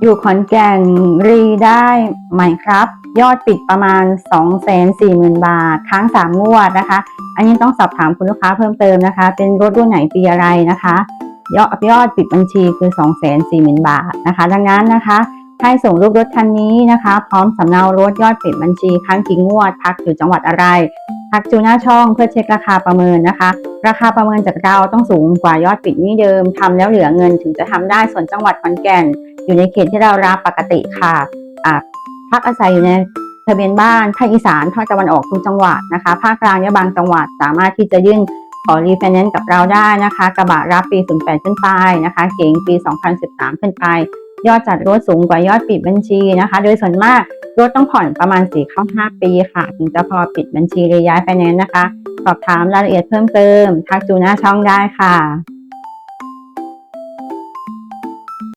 อยู่ขอนแก่นรีได้ไหมครับ ยอดปิดประมาณ 2 4 0 0 0 0 บาท ค้าง 3 งวดนะคะ อันนี้ต้องสอบถามคุณลูกค้าเพิ่มเติมนะคะ เป็นรถรุ่นไหนปีอะไรนะคะ ยอดยอดปิดบัญชีคือ 2 4 0 0 0 0 บาทนะคะ ดังนั้นนะคะให้ส่งรูปรถคันนี้นะคะ พร้อมสำเนารถยอดปิดบัญชีค้างกี่งวด พักอยู่จังหวัดอะไร พักจูหน้าช่องเพื่อเช็คราคาประเมินนะคะ ราคาประเมินจากเราต้องสูงกว่ายอดปิดนี้เดิมทำแล้วเหลือเงินถึงจะทำได้ส่วนจังหวัดขอนแก่น อยู่ในเขตที่เรารับปกติค่ะพักอาศัยอยู่ในทะเบียนบ้านภาคอีสานภาคตะวันออกทุกจังหวัดนะคะภาคกลางและบางจังหวัดสามารถที่จะยื่นขอรีไฟแนนซ์กับเราได้นะคะ กระบะรับปี 08 ขึ้นไปนะคะเก๋งปี 2013 ขึ้นไป ยอดจัดรถสูงกว่ายอดปิดบัญชีนะคะ โดยส่วนมากรถต้องผ่อนประมาณ4เข้า5 ปีค่ะ ถึงจะพอปิดบัญชีระยะไฟแนนซ์นะคะ สอบถามรายละเอียดเพิ่มเติม ทักจูหน้าช่องได้ค่ะ